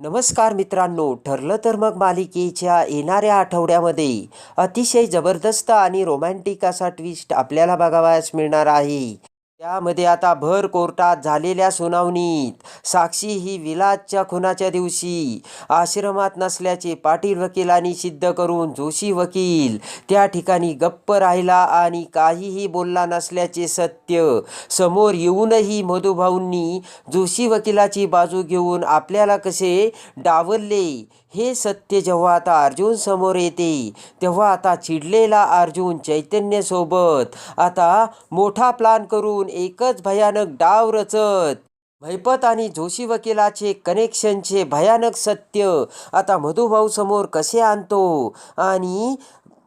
नमस्कार मित्रांनो ठरलं तर मग मालिकेच्या येणाऱ्या आठवड्यामध्ये अतिशय जबरदस्त आणि रोमॅन्टिक असा ट्विस्ट आपल्याला बघावयास मिळणार आहे. त्यामध्ये आता भर कोर्टात झालेल्या सुनावणीत साक्षी ही विलासच्या खुनाच्या दिवशी आश्रमात नसल्याचे पाटील वकिलांनी सिद्ध करून जोशी वकील त्या ठिकाणी गप्प राहिला आणि काहीही बोलला नसल्याचे सत्य समोर येऊनही मधुभाऊंनी जोशी वकिलाची बाजू घेऊन आपल्याला कसे डावलले हे सत्य जेव्हा आता अर्जुन समोर येते तेव्हा आता चिडलेला अर्जुन चैतन्यसोबत आता मोठा प्लान करून एकच भयानक डाव रचत. भैपत आणि जोशी वकिलाचे कनेक्शनचे भयानक सत्य आता मधुभाऊ समोर कसे आणतो? आणि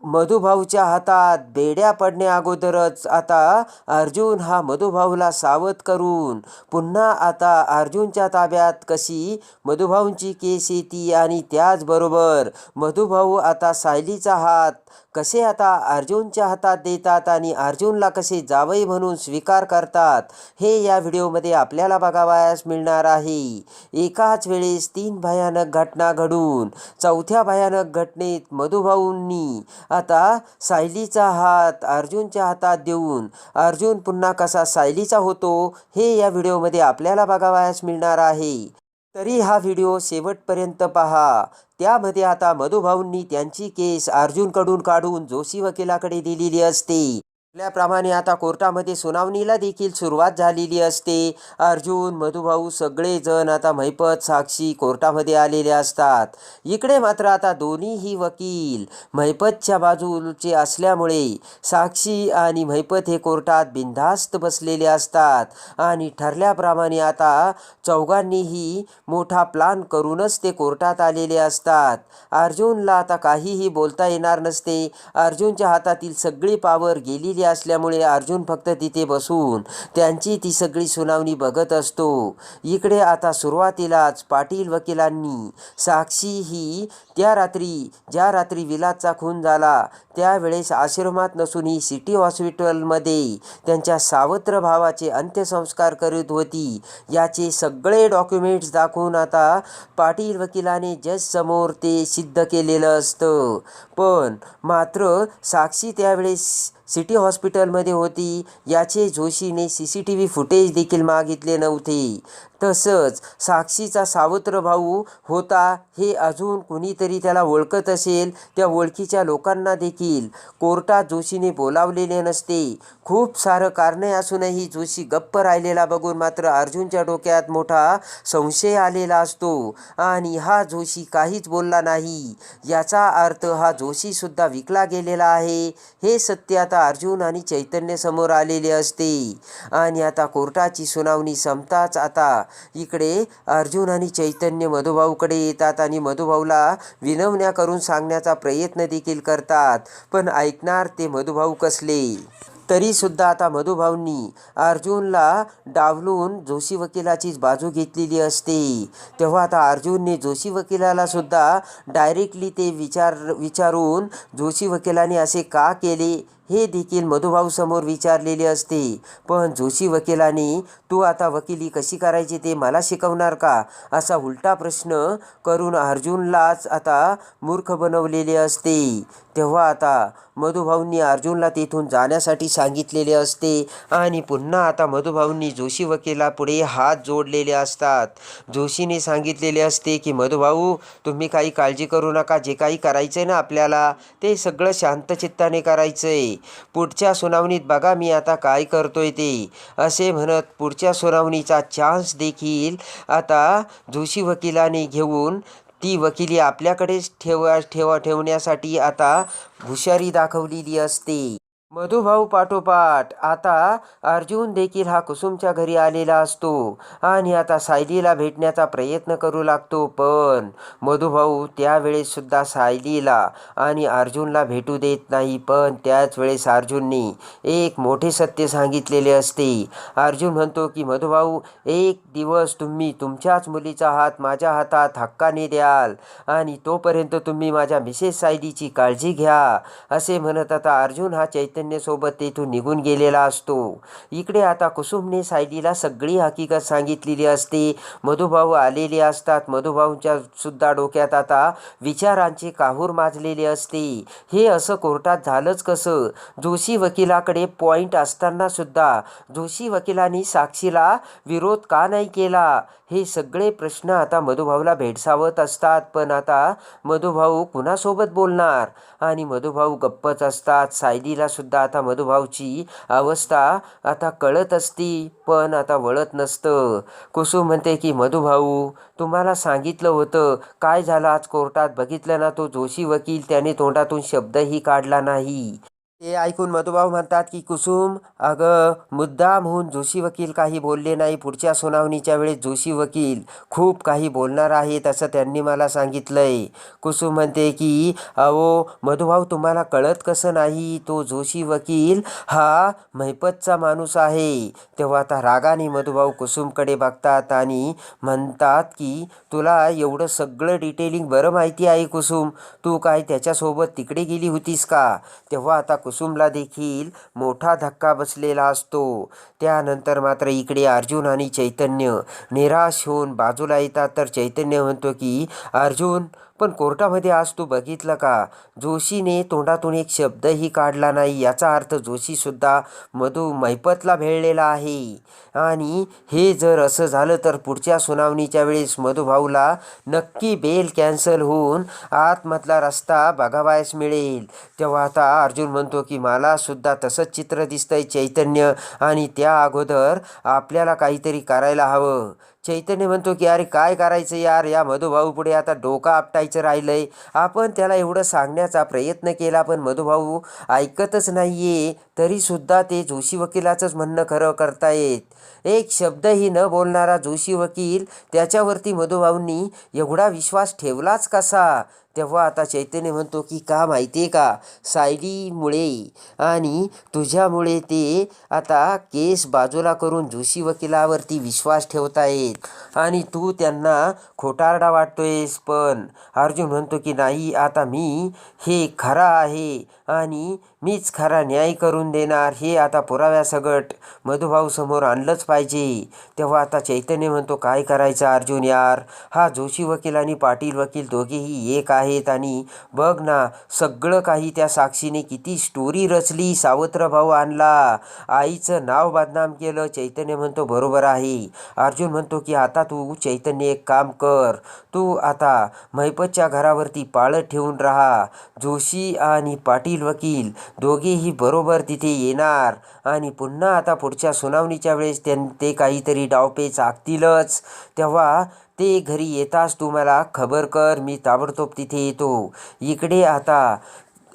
मधुभाऊच्या हातात बेड्या पडण्याअगोदरच आता अर्जुन हा मधुभाऊला सावध करून पुन्हा आता अर्जुनच्या ताब्यात कशी मधुभाऊंची केस येते आणि त्याचबरोबर मधुभाऊ आता सायलीचा हात कसे आता अर्जुनच्या हातात देतात आणि अर्जुनला कसे जावई म्हणून स्वीकार करतात हे या व्हिडिओमध्ये आपल्याला बघावयास मिळणार आहे. एकाच वेळेस तीन भयानक घटना घडून चौथ्या भयानक घटनेत मधुभाऊंनी आता सायलीचा हात अर्जुनच्या हातात देऊन अर्जुन पुन्हा कसा सायलीचा होतो हे या व्हिडिओमध्ये आपल्याला बघावयास मिळणार आहे. तरी हा व्हिडिओ शेवटपर्यंत पहा. त्यामध्ये आता मधुभाऊंनी त्यांची केस अर्जुनकडून काढून जोशी वकिलाकडे दिलेली असते. आपल्याप्रमाणे आता कोर्टामध्ये सुनावणीला देखील सुरुवात झालेली असते. अर्जुन मधुभाऊ सगळेजण आता महिपत साक्षी कोर्टामध्ये आलेले असतात. इकडे मात्र आता दोन्हीही वकील महिपतच्या बाजूचे असल्यामुळे साक्षी आणि महिपत हे कोर्टात बिनधास्त बसलेले असतात आणि ठरल्याप्रमाणे आता चौघांनीही मोठा प्लान करूनच ते कोर्टात आलेले असतात. अर्जुनला आता काहीही बोलता येणार नसते. अर्जुनच्या हातातील सगळी पावर गेलेली असल्यामुळे अर्जुन फक्त तिथे बसून त्यांची ती सगळी सुनावणी बघत असतो. इकडे आता सुरुवातीलाच पाटील वकिलांनी साक्षी ही त्या रात्री ज्या रात्री विलासचा खून झाला त्यावेळेस आश्रमात नसून ही सिटी हॉस्पिटलमध्ये त्यांच्या सावत्र भावाचे अंत्यसंस्कार करीत होती. याचे सगळे डॉक्युमेंट्स दाखवून आता पाटील वकिलाने जजसमोर ते सिद्ध केलेलं असतं. पण मात्र साक्षी त्यावेळेस सिटी हॉस्पिटल हॉस्पिटलमध्ये होती. याचे जोशीने C C T V footage देखील मागितले नव्हते. तसंच साक्षीचा सावत्र भाऊ होता हे अजून कुणीतरी त्याला ओळखत असेल त्या ओळखीच्या लोकांना देखील. कोर्टात जोशीने बोलावलेले नसते. खूप सारं कारणे असूनही जोशी गप्प राहिलेला बघून मात्र अर्जुनच्या डोक्यात मोठा संशय आलेला असतो. आणि हा जोशी काहीच बोलला नाही. याचा अर्थ हा जोशीसुद्धा विकला गेलेला आहे. हे सत्य आता अर्जुन आणि चैतन्य समोर आलेले असते. आणि आता कोर्टाची सुनावणी संपताच आता. इकडे अर्जुन आणि चैतन्य मधुभाऊकडे येतात आणि मधुभाऊला विनवण्या करून सांगण्याचा प्रयत्न देखील करतात. पण ऐकणार ते मधुभाऊ कसले? तरीसुद्धा आता मधुभाऊंनी अर्जुनला डावलून जोशी वकिलाचीच बाजू घेतलेली असते. तेव्हा आता अर्जुनने जोशी वकिलाला सुद्धा डायरेक्टली ते विचार विचारून जोशी वकिलाने असे का केले? हे देखील मधुभाऊ समोर विचारलेले असते पण जोशी वकिलाने तू आता वकिली कशी करायची ते मला शिकवणार का? असा उलटा प्रश्न करून अर्जुनलाच आता मूर्ख बनवलेले असते. तेव्हा आता मधुभाऊंनी अर्जुनला तेथून जाण्यासाठी सांगितलेले असते आणि पुन्हा आता मधुभाऊंनी जोशी वकिलापुढे हात जोडलेले असतात. जोशीने सांगितलेले असते की मधुभाऊ तुम्ही काही काळजी करू नका जे काही करायचं आहे ना आपल्याला ते सगळं शांतचित्ताने करायचं आहे पुढच्या सुनावणीत बघा मी आता काय करतोय ते. असे म्हणत पुढच्या सुनावणीचा चान्स देखील आता जोशी वकिलाने घेऊन ती वकिली आपल्याकडेच ठेवा ठेवा ठेवण्यासाठी आता हुशारी दाखवलेली असते. मधुभाऊ पाठोपाठ. आता अर्जुन देखील हा कुसुमच्या घरी आलेला असतो आणि आता सायलीला भेटण्याचा प्रयत्न करू लागतो. पण मधुभाऊ त्यावेळेससुद्धा सायलीला आणि अर्जुनला भेटू देत नाही. पण त्याच वेळेस अर्जुननी एक मोठे सत्य सांगितलेले असते. अर्जुन म्हणतो की मधुभाऊ एक दिवस तुम्ही तुमच्याच मुलीचा हात माझ्या हातात हक्काने द्याल आणि तोपर्यंत तुम्ही माझ्या मिसेस सायलीची काळजी घ्या. असे म्हणत आता अर्जुन हा चैतन्य चैतन्यसोबत तेथून निघून गेलेला असतो. इकडे आता कुसुमने सायलीला सगळी हकीकत सांगितलेली असते. मधुभाऊ आलेले असतात. मधुभाऊंच्या सुद्धा डोक्यात आता विचारांची काहूर माजलेली असते. हे असं कोर्टात झालंच कसं? जोशी वकिलाकडे पॉईंट असताना सुद्धा जोशी वकिलांनी साक्षीला विरोध का नाही केला? हे सगळे प्रश्न आता मधुभाऊला भेडसावत असतात. पण आता मधुभाऊ कुणासोबत बोलणार? आणि मधुभाऊ गप्पच असतात. सायलीला सुद्धा आता मधुभाऊची अवस्था आता कळत असती पण आता वळत नसतं. कुसुम म्हणते की मधुभाऊ तुम्हाला सांगितलं होतं. काय झालं आज कोर्टात? बघितलं ना तो जोशी वकील त्याने तोंडातून शब्दही काढला नाही. ते ऐकून मधुभाऊ म्हणतात की कुसुम अगं मुद्दाम होऊन जोशी वकील काही बोलले नाही. पुढच्या सुनावणीच्या वेळेस जोशी वकील खूप काही बोलणार आहेत असं त्यांनी मला सांगितलंय. कुसुम म्हणते की अहो मधुभाऊ तुम्हाला कळत कसं नाही? तो जोशी वकील हा महिपतचा माणूस आहे. तेव्हा आता रागाने मधुभाऊ कुसुमकडे बघतात आणि म्हणतात की तुला एवढं सगळं डिटेलिंग बरं माहिती आहे कुसुम. तू काय त्याच्यासोबत तिकडे गेली होतीस का? तेव्हा आता कुसुमला देखील मोठा धक्का बसलेला असतो. त्यानंतर मात्र इकडे अर्जुन आणि चैतन्य निराश होऊन बाजूला येतात. तर चैतन्य म्हणतो की अर्जुन पण कोर्टामध्ये आज तू बघितलं का? जोशीने तोंडातून एक शब्दही काढला नाही. याचा अर्थ जोशीसुद्धा मधु मैपतला भेळलेला आहे. आणि हे जर असं झालं तर पुढच्या सुनावणीच्या वेळेस मधुभाऊला नक्की बेल कॅन्सल होऊन आतमधला रस्ता बघावायस मिळेल. तेव्हा आता अर्जुन म्हणतो की मला सुद्धा तसंच चित्र दिसतंय चैतन्य आणि त्या अगोदर आपल्याला काहीतरी करायला हवं. चैतन्य म्हणतो की अरे काय करायचं यार? या मधुभाऊ पुढे आता डोका आपटायचं राहिलंय. आपण त्याला एवढं सांगण्याचा प्रयत्न केला पण मधुभाऊ ऐकतच नाहीये. तरीसुद्धा ते जोशी वकिलाचंच म्हणणं खरं करतायत. एक शब्दही न बोलणारा जोशी वकील त्याच्यावरती मधुभाऊंनी एवढा विश्वास ठेवलाच कसा? तेव्हा आता चैतन्य म्हणतो की का माहिती आहे का? सायलीमुळे आणि तुझ्यामुळे ते आता केस बाजूला करून जोशी वकिलावरती विश्वास ठेवतायत आणि तू त्यांना खोटारडा वाटतोयस पण अर्जुन म्हणतो की नाही आता मी हे खरा आहे. आणि मीच खरा न्याय करून देणार हे आता पुराव्यासगट मधुभाऊ समोर आणलंच पाहिजे. तेव्हा आता चैतन्य म्हणतो काय करायचं अर्जुन यार? हा जोशी वकील आणि पाटील वकील दोघेही एक आहेत आणि बघ ना सगळं काही त्या साक्षीने किती स्टोरी रचली सावत्र भाऊ आणला. आईचं नाव बदनाम केलं चैतन्य म्हणतो बरोबर आहे. अर्जुन म्हणतो की आता तू चैतन्य एक काम कर. तू आता महिपतच्या घरावरती पाळत ठेवून राहा. जोशी आणि पाटील वकील. दोघेही बरोबर तिथे येणार. आणि पुन्हा आता पुढच्या सुनावणीच्या वेळेस त्यां ते काहीतरी डावपेच आखतीलच तेव्हा ते घरी येताच तू मला खबर कर मी ताबडतोब तिथे येतो. इकडे आता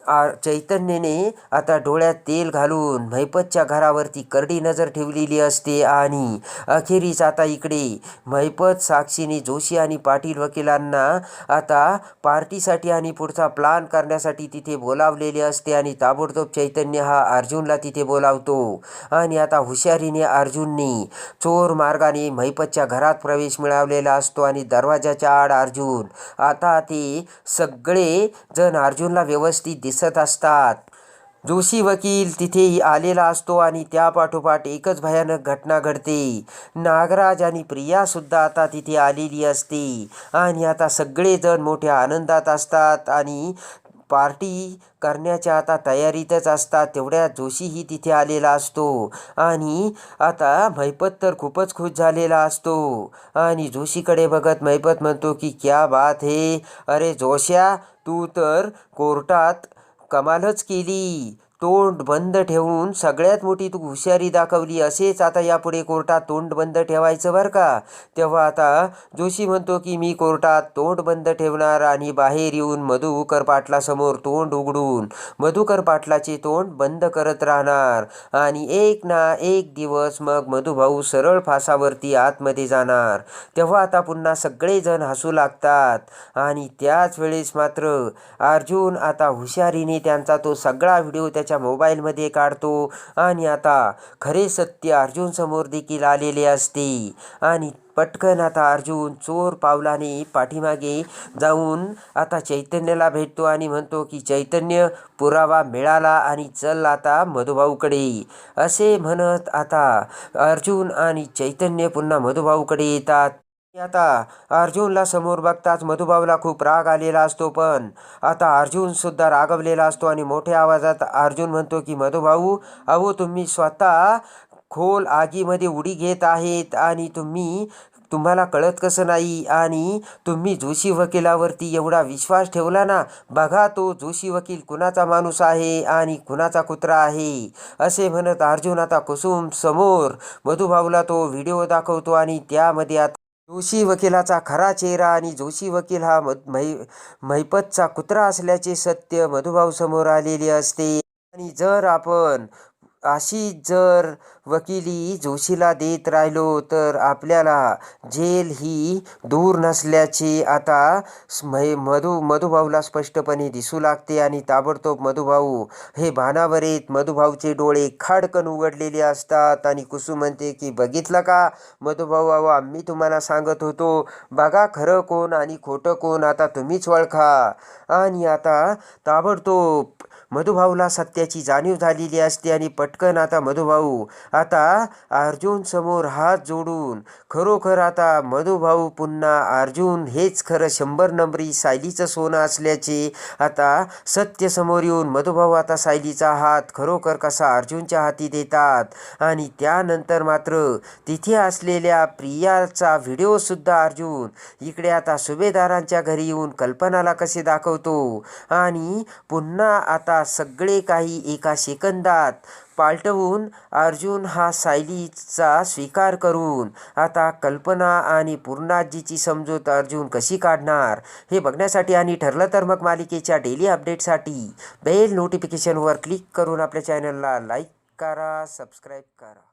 आ चैतन्यने आता डोळ्यात तेल घालून म्हैपतच्या घरावरती करडी नजर ठेवलेली असते आणि अखेरीस आता इकडे मैपत साक्षीने जोशी आणि पाटील वकिलांना आता पार्टीसाठी आणि पुढचा प्लान करण्यासाठी तिथे बोलावलेले असते आणि ताबडतोब चैतन्य हा अर्जुनला तिथे बोलावतो. आणि आता हुशारीने अर्जुननी चोर मार्गाने म्हैपतच्या घरात प्रवेश मिळवलेला असतो आणि दरवाजाच्या आड अर्जुन आता ते सगळे जण अर्जुनला व्यवस्थित दिसत असतात. जोशी वकील तिथेही आलेला असतो आणि त्यापाठोपाठ एकच भयानक घटना घडते. नागराज आणि प्रियासुद्धा आता तिथे आलेली असते. आणि आता सगळेजण मोठ्या आनंदात असतात आणि पार्टी करण्याच्या आता तयारीतच असतात. तेवढ्यात जोशीही तिथे आलेला असतो. आणि आता मैपत तर खूपच खुश झालेला असतो. आणि जोशीकडे बघत मैपत म्हणतो की क्या बात हे. अरे जोश्या तू तर कोर्टात कमालच केली. तोंड बंद ठेवून सगळ्यात मोठी तू हुशारी दाखवली असेच आता यापुढे कोर्टात तोंड बंद ठेवायचं बरं का? तेव्हा आता जोशी म्हणतो की मी कोर्टात तोंड बंद ठेवणार आणि बाहेर येऊन मधुकर पाटलासमोर तोंड उघडून मधुकर पाटलाचे तोंड बंद करत राहणार आणि एक ना एक दिवस मग मधुभाऊ सरळ फासावरती आतमध्ये जाणार. तेव्हा आता पुन्हा सगळेजण हसू लागतात आणि त्याच वेळेस मात्र अर्जुन आता हुशारीने त्यांचा तो सगळा व्हिडिओ त्याच्या मोबाईलमध्ये काढतो. आणि आता खरे सत्य अर्जुन समोर देखील आलेले असते. आणि पटकन आता अर्जुन चोर पावलाने पाठीमागे जाऊन आता चैतन्याला भेटतो आणि म्हणतो की चैतन्य पुरावा मिळाला आणि चल आता मधुभाऊकडे. असे म्हणत आता अर्जुन आणि चैतन्य पुन्हा मधुभाऊकडे येतात. आता अर्जुनला समोर बघताच मधुभाऊला खूप राग आलेला असतो पण आता अर्जुन सुद्धा रागवलेला असतो आणि मोठ्या आवाजात अर्जुन म्हणतो की मधुभाऊ अहो तुम्ही स्वतः खोल आगीमध्ये उडी घेत आहेत आणि तुम्ही तुम्हाला कळत कसं नाही आणि तुम्ही जोशी वकिलावरती एवढा विश्वास ठेवला ना बघा तो जोशी वकील कुणाचा माणूस आहे आणि कुणाचा कुत्रा आहे असे म्हणत अर्जुन आता कुसुम समोर मधुभाऊला तो व्हिडिओ दाखवतो आणि त्यामध्ये आता जोशी वकिलाचा खरा चेहरा आणि जोशी वकील हा मै मैपतचा कुत्रा असल्याचे सत्य मधुभाऊ समोर आलेले असते. आणि जर आपण अशी जर वकिली जोशीला देत राहिलो तर आपल्याला जेल ही दूर नसल्याचे आता मधु मधुभाऊला स्पष्टपणे दिसू लागते आणि ताबडतोब मधुभाऊ हे भानावर येत मधुभाऊचे डोळे खाडकन उघडलेले असतात आणि कुसुम म्हणते की बघितलं का मधुभाऊ अहो आम्ही तुम्हाला सांगत होतो बघा खरं कोण आणि खोटं कोण आता तुम्हीच ओळखा. आणि आता ताबडतोब मधुभाऊला सत्याची जाणीव झालेली असते आणि पटकन आता मधुभाऊ आता अर्जुन समोर हात जोडून खरोखर आता मधुभाऊ पुन्हा अर्जुन हेच खरं शंभर नंबरी सायलीचं सोनं असल्याचे आता सत्य समोर येऊन मधुभाऊ आता सायलीचा हात खरोखर कसा अर्जुनच्या हाती देतात आणि त्यानंतर मात्र तिथे असलेल्या प्रियाचा व्हिडिओसुद्धा अर्जुन इकडे आता सुभेदारांच्या घरी येऊन कल्पनाला कसे दाखवतो आणि पुन्हा आता आता सगळे काही एका सेकंदात पालटवून अर्जुन हा सायलीचा स्वीकार करून आता कल्पना आणि पूर्णाजीची समजूत अर्जुन कशी काढणार हे बघण्यासाठी आणि ठरलं तर मग मालिकेच्या डेली अपडेटसाठी बेल नोटिफिकेशनवर क्लिक करून आपल्या चॅनलला लाईक करा सबस्क्राईब करा.